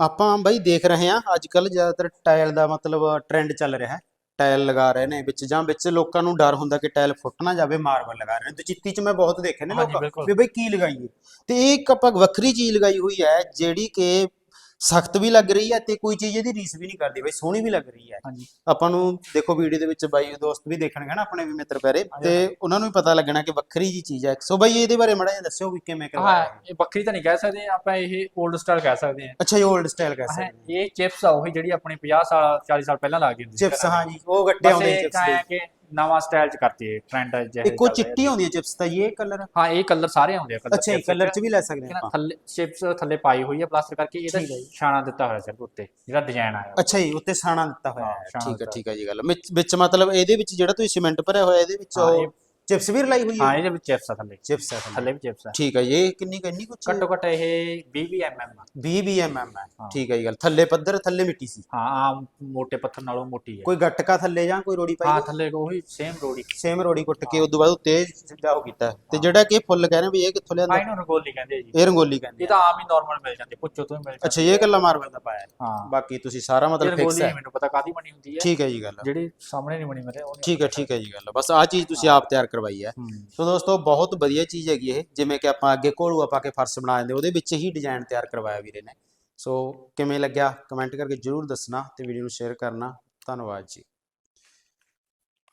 ਆਪਾਂ ਬਾਈ ਦੇਖ ਰਹੇ ਹਾਂ ਅੱਜ ਕੱਲ ਜ਼ਿਆਦਾਤਰ ਟਾਇਲ ਦਾ ਮਤਲਬ ਟ੍ਰੈਂਡ ਚੱਲ ਰਿਹਾ ਹੈ। ਟਾਇਲ ਲਗਾ ਰਹੇ ਨੇ ਵਿੱਚ ਜਾਂ ਵਿੱਚ ਲੋਕਾਂ ਨੂੰ ਡਰ ਹੁੰਦਾ ਕਿ ਟਾਇਲ ਫੁੱਟ ਨਾ ਜਾਵੇ ਮਾਰਬਲ ਲਗਾ ਰਹੇ ਨੇ। ਤੇ ਚਿੱਤੀ 'ਚ ਮੈਂ ਬਹੁਤ ਦੇਖੇ ਨੇ ਲੋਕ। ਵੀ ਬਈ ਕੀ ਲਗਾਈਏ। ਤੇ ਇਹ ਇੱਕ ਆਪਾਂ ਵੱਖਰੀ ਚੀਜ਼ ਲਗਾਈ ਹੋਈ ਹੈ ਜਿਹੜੀ ਕਿ ਸਖਤ ਵੀ ਲੱਗ ਰਹੀ ਹੈ ਤੇ ਕੋਈ ਚੀਜ਼ ਇਹਦੀ ਰੀਸ ਵੀ ਨਹੀਂ ਕਰਦੀ ਬਈ ਸੋਹਣੀ ਵੀ ਲੱਗ ਰਹੀ ਹੈ। ਹਾਂਜੀ। ਆਪਾਂ ਨੂੰ ਦੇਖੋ ਵੀਡੀਓ ਦੇ ਵਿੱਚ ਬਾਈ ਦੋਸਤ ਵੀ ਦੇਖਣਗੇ ਨਾ ਆਪਣੇ ਵੀ ਮਿੱਤਰ ਪਿਆਰੇ ਤੇ ਉਹਨਾਂ ਨੂੰ ਵੀ ਪਤਾ ਲੱਗਣਾ ਕਿ ਵੱਖਰੀ ਜੀ ਚੀਜ਼ ਹੈ। ਸੋ ਬਾਈ ਇਹਦੇ ਬਾਰੇ ਮਾੜਾ ਜਿਹਾ ਦੱਸਿਓ ਵੀ ਕਿਵੇਂ ਕਰਵਾਇਆ ਹੈ। ਇਹ ਵੱਖਰੀ ਤਾਂ ਨਹੀਂ ਕਹਿ ਸਕਦੇ ਆਪਾਂ ਇਹ 올ਡ ਸਟਾਈਲ ਕਹਿ ਸਕਦੇ ਹਾਂ। ਅੱਛਾ ਇਹ 올ਡ ਸਟਾਈਲ ਕਹਿ ਸਕਦੇ ਹਾਂ ਇਹ ਚਿਪਸ ਆ ਉਹੀ ਜਿਹੜੀ ਆਪਣੀ 50 ਸਾਲ 40 ਸਾਲ ਪਹਿਲਾਂ ਲੱਗ ਗਈ ਹੁੰਦੀ ਸੀ। ਚਿਪਸ ਘਰਾਂ ਹਾਂ ਦੇ। ਜੀ ਉਹ ਗੱਟੇ ਆਉਂਦੇ ਚਿਪਸ ਦੇ। ਕਿ ਨਵਾਂ ਸਟਾਈਲ ਚ ਕਰਤੀ ਹੈ ਟ੍ਰੈਂਡ ਜਿਹੇ ਇੱਕੋ। ਚਿੱਟੀ ਆਉਂਦੀ ਹੈ ਚਿਪਸ ਤਾਂ ਇਹ ਕਲਰ ਹਾਂ ਇਹ ਕਲਰ ਸਾਰੇ ਆਉਂਦੇ ਆ ਕਲਰ ਅੱਛਾ ਇਹ ਕਲਰ ਚ ਵੀ ਲੈ ਸਕਦੇ ਆਪਾਂ। ਥੱਲੇ ਚਿਪਸ ਥੱਲੇ ਪਾਈ ਹੋਈ ਹੈ ਪਲਾਸਟਰ ਕਰਕੇ ਇਹਦਾ। ਛਾਣਾ ਦਿੱਤਾ ਹੋਇਆ ਸਿਰਫ ਉੱਤੇ ਜਿਹੜਾ ਡਿਜ਼ਾਈਨ ਆਇਆ। ਅੱਛਾ ਜੀ ਉੱਤੇ ਸਾਣਾ ਦਿੱਤਾ ਹੋਇਆ। ਛਾਣਾ ਠੀਕ ਹੈ ਠੀਕ ਹੈ ਜੀ ਗੱਲ। ਵਿੱਚ- ਮਤਲਬ ਇਹਦੇ ਵਿੱਚ ਜਿਹੜਾ ਤੁਸੀਂ ਸੀਮੈਂਟ ਭਰਿਆ ਹੋਇਆ ਇਹਦੇ ਵਿੱਚ ਉਹ ਚਿਪਸ ਵੀ ਰਲਾਈ ਹੋਈ ਹਾਂ? ਹੈ ਇਹਦੇ ਵਿੱਚ ਚਿਪਸ ਆ ਥੱਲੇ। ਚਿਪਸ ਹੈ ਥੱਲੇ। ਵੀ ਚਿਪਸ ਆ। ਠੀਕ ਹੈ ਇਹ ਕਿੰਨੀ ਕਿੰਨੀ ਕੁ ਘੱਟੋ ਘੱਟ ਇਹ 20 20 mm ਆ। 20 BMM ਹੈ ਹਾਂ। ਠੀਕ ਹੈ ਜੀ ਗੱਲ। ਥੱਲੇ ਪੱਧਰ ਥੱਲੇ ਮਿੱਟੀ ਸੀ? ਹਾਂ ਆਮ ਮੋਟੇ ਪੱਥਰ ਨਾਲੋਂ ਮੋਟੀ ਹੈ ਕੋਈ ਗੱਟਕਾ ਥੱਲੇ ਜਾਂ ਕੋਈ ਰੋੜੀ ਹਾਂ ਪਾਈ ਥੱਲੇ ਉਹੀ ਸੇਮ ਰੋੜੀ। ਸੇਮ ਰੋੜੀ ਕੁੱਟ ਕੇ ਉਦੋਂ ਬਾਅਦ ਉੱਤੇ ਸਿੱਧਾ ਹੋ ਕੀਤਾ। ਤੇ ਜਿਹੜਾ ਕਿ ਇਹ ਫੁੱਲ ਕਹਿ ਰਹੇ ਵੀ ਇਹ ਕਿੱਥੋਂ ਹਾਂ ਲਿਆਂਦਾ ਇਹਨੂੰ ਰੰਗੋਲੀ ਕਹਿੰਦੇ ਆ ਜੀ। ਇਹ ਰੰਗੋਲੀ ਕਹਿੰਦੇ ਇਹ ਤਾਂ ਆਮ ਹੀ ਨਾਰਮਲ ਮਿਲ ਜਾਂਦੀ ਪੁੱਛੋ ਤੋਂ ਹੀ ਮਿਲ ਜਾਂਦੀ ਅੱਛਾ ਇਹ ਕੱਲਾ ਮਾਰਬਲ ਦਾ ਪਾਇਆ ਹੈ। ਹਾਂ। ਬਾਕੀ ਤੁਸੀਂ ਸਾਰਾ ਇਹ ਮਤਲਬ ਫਿਕਸ ਰੰਗੋਲੀ ਹੈ। ਮੈਨੂੰ ਪਤਾ ਕਾਦੀ ਬਣੀ ਹੁੰਦੀ ਹੈ ਠੀਕ ਹੈ ਜੀ ਗੱਲ। ਜਿਹੜੀ ਸਾਹਮਣੇ ਨਹੀਂ ਬਣੀ ਮੇਰੇ ਉਹ ਨਹੀਂ ਠੀਕ ਹੈ ਠੀਕ ਹੈ ਜੀ ਗੱਲ। ਬਸ ਆਹ ਚੀਜ਼ ਤੁਸੀਂ ਆਪ ਤਿਆਰ ਕਰਵਾਈ ਹੈ। ਸੋ ਦੋਸਤੋ ਬਹੁਤ ਵਧੀਆ ਚੀਜ਼ ਹੈਗੀ ਇਹ ਜਿਵੇਂ ਕਿ ਆਪਾਂ ਅੱਗੇ ਘੋਲੂਆ ਪਾ ਕੇ ਫਰਸ਼ ਬਣਾ ਦਿੰਦੇ ਉਹਦੇ ਵਿੱਚ ਹੀ ਡਿਜ਼ਾਈਨ ਤਿਆਰ ਕਰਵਾਇਆ ਵੀਰੇ ਨੇ। ਸੋ ਕਿਵੇਂ ਲੱਗਿਆ? ਕਮੈਂਟ ਕਰਕੇ ਜਰੂਰ ਦੱਸਣਾ ਤੇ ਵੀਡੀਓ ਨੂੰ ਸ਼ੇਅਰ ਕਰਨਾ। ਧੰਨਵਾਦ ਜੀ।